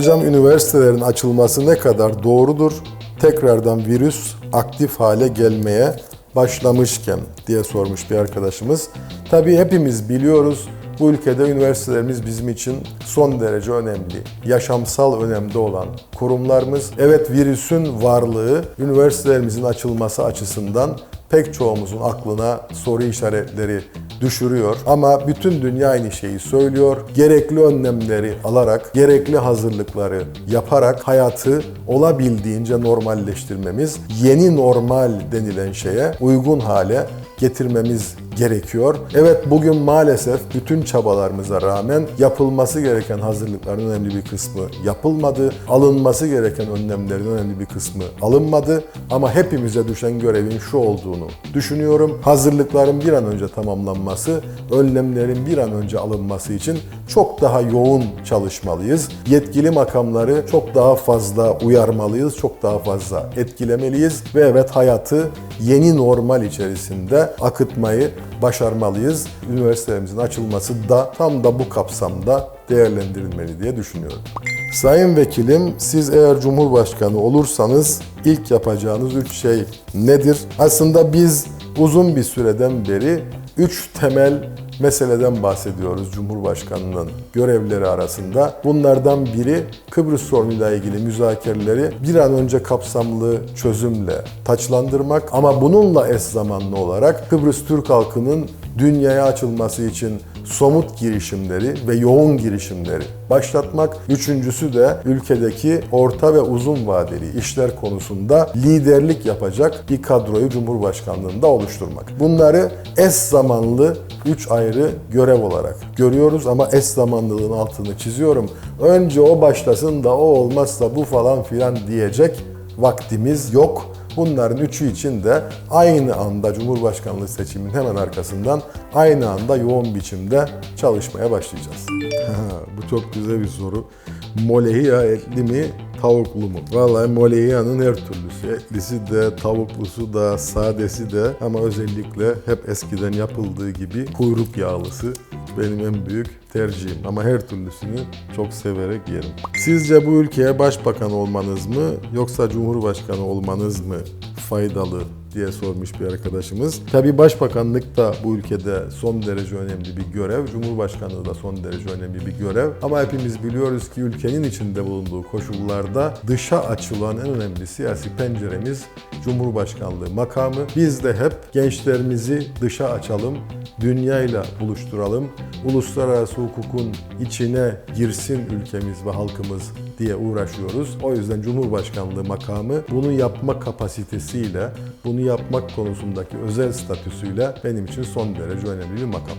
Hocam üniversitelerin açılması ne kadar doğrudur? Tekrardan virüs aktif hale gelmeye başlamışken diye sormuş bir arkadaşımız. Tabii hepimiz biliyoruz bu ülkede üniversitelerimiz bizim için son derece önemli, yaşamsal önemde olan kurumlarımız. Evet virüsün varlığı üniversitelerimizin açılması açısından pek çoğumuzun aklına soru işaretleri düşürüyor. Ama bütün dünya aynı şeyi söylüyor. Gerekli önlemleri alarak, gerekli hazırlıkları yaparak hayatı olabildiğince normalleştirmemiz, yeni normal denilen şeye uygun hale getirmemiz gerekiyor. Evet bugün maalesef bütün çabalarımıza rağmen yapılması gereken hazırlıkların önemli bir kısmı yapılmadı. Alınması gereken önlemlerin önemli bir kısmı alınmadı. Ama hepimize düşen görevin şu olduğunu düşünüyorum. Hazırlıkların bir an önce tamamlanması, önlemlerin bir an önce alınması için çok daha yoğun çalışmalıyız. Yetkili makamları çok daha fazla uyarmalıyız, çok daha fazla etkilemeliyiz ve evet hayatı yeni normal içerisinde akıtmayı başarmalıyız. Üniversitelerimizin açılması da tam da bu kapsamda değerlendirilmeli diye düşünüyorum. Sayın Vekilim, siz eğer Cumhurbaşkanı olursanız ilk yapacağınız üç şey nedir? Aslında biz uzun bir süreden beri üç temel meseleden bahsediyoruz Cumhurbaşkanı'nın görevleri arasında. Bunlardan biri Kıbrıs sorunuyla ilgili müzakereleri bir an önce kapsamlı çözümle taçlandırmak ama bununla eş zamanlı olarak Kıbrıs Türk halkının dünyaya açılması için somut girişimleri ve yoğun girişimleri başlatmak. Üçüncüsü de ülkedeki orta ve uzun vadeli işler konusunda liderlik yapacak bir kadroyu Cumhurbaşkanlığında oluşturmak. Bunları eş zamanlı üç ayrı görev olarak görüyoruz ama eş zamanlılığın altını çiziyorum. Önce o başlasın da o olmazsa bu falan filan diyecek vaktimiz yok. Bunların üçü için de aynı anda Cumhurbaşkanlığı seçiminin hemen arkasından aynı anda yoğun biçimde çalışmaya başlayacağız. Bu çok güzel bir soru. Molehiya etli mi, tavuklu mu? Vallahi Molehiya'nın her türlüsü. Etlisi de, tavuklusu da, sadesi de ama özellikle hep eskiden yapıldığı gibi kuyruk yağlısı benim en büyük tercihim. Ama her türlüsünü çok severek yerim. Sizce bu ülkeye başbakan olmanız mı yoksa cumhurbaşkanı olmanız mı faydalı diye sormuş bir arkadaşımız. Tabii başbakanlık da bu ülkede son derece önemli bir görev. Cumhurbaşkanlığı da son derece önemli bir görev. Ama hepimiz biliyoruz ki ülkenin içinde bulunduğu koşullarda dışa açılan en önemli siyasi penceremiz Cumhurbaşkanlığı makamı. Biz de hep gençlerimizi dışa açalım, dünyayla buluşturalım, uluslararası hukukun içine girsin ülkemiz ve halkımız diye uğraşıyoruz. O yüzden Cumhurbaşkanlığı makamı bunu yapma kapasitesiyle, bunu yapmak konusundaki özel statüsüyle benim için son derece önemli bir makam.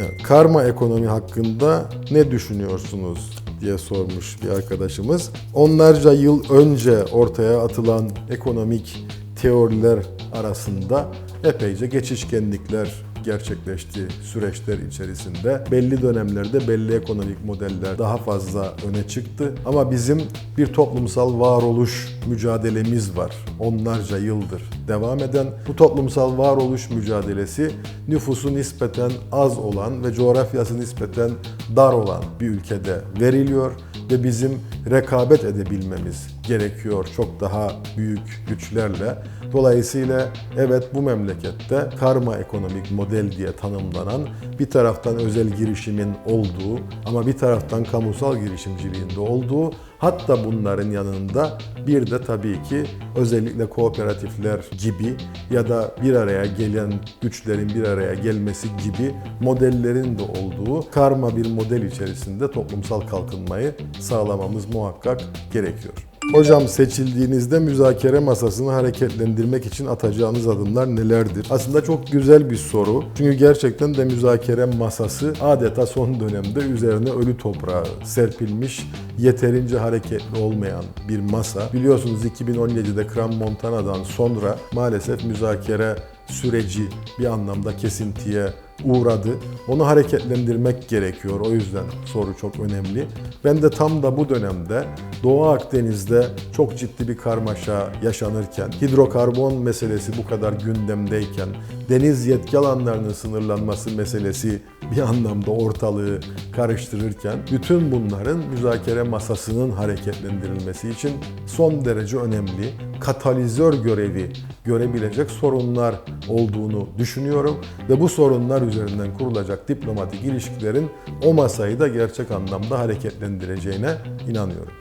Evet, karma ekonomi hakkında ne düşünüyorsunuz diye sormuş bir arkadaşımız. Onlarca yıl önce ortaya atılan ekonomik teoriler arasında epeyce geçişkenlikler gerçekleşti süreçler içerisinde. Belli dönemlerde belli ekonomik modeller daha fazla öne çıktı. Ama bizim bir toplumsal varoluş mücadelemiz var. Onlarca yıldır devam eden bu toplumsal varoluş mücadelesi nüfusu nispeten az olan ve coğrafyası nispeten dar olan bir ülkede veriliyor ve bizim rekabet edebilmemiz gerekiyor çok daha büyük güçlerle. Dolayısıyla evet bu memlekette karma ekonomik model diye tanımlanan bir taraftan özel girişimin olduğu ama bir taraftan kamusal girişimciliğin de olduğu hatta bunların yanında bir de tabii ki özellikle kooperatifler gibi ya da bir araya gelen güçlerin bir araya gelmesi gibi modellerin de olduğu karma bir model içerisinde toplumsal kalkınmayı sağlamamız muhakkak gerekiyor. Hocam seçildiğinizde müzakere masasını hareketlendirmek için atacağınız adımlar nelerdir? Aslında çok güzel bir soru. Çünkü gerçekten de müzakere masası adeta son dönemde üzerine ölü toprağı serpilmiş, yeterince hareketli olmayan bir masa. Biliyorsunuz 2017'de Kram Montana'dan sonra maalesef müzakere süreci bir anlamda kesintiye uğradı. Onu hareketlendirmek gerekiyor. O yüzden soru çok önemli. Ben de tam da bu dönemde Doğu Akdeniz'de çok ciddi bir karmaşa yaşanırken, hidrokarbon meselesi bu kadar gündemdeyken, deniz yetki alanlarının sınırlanması meselesi bir anlamda ortalığı karıştırırken bütün bunların müzakere masasının hareketlendirilmesi için son derece önemli katalizör görevi görebilecek sorunlar olduğunu düşünüyorum ve bu sorunlar üzerinden kurulacak diplomatik ilişkilerin o masayı da gerçek anlamda hareketlendireceğine inanıyorum.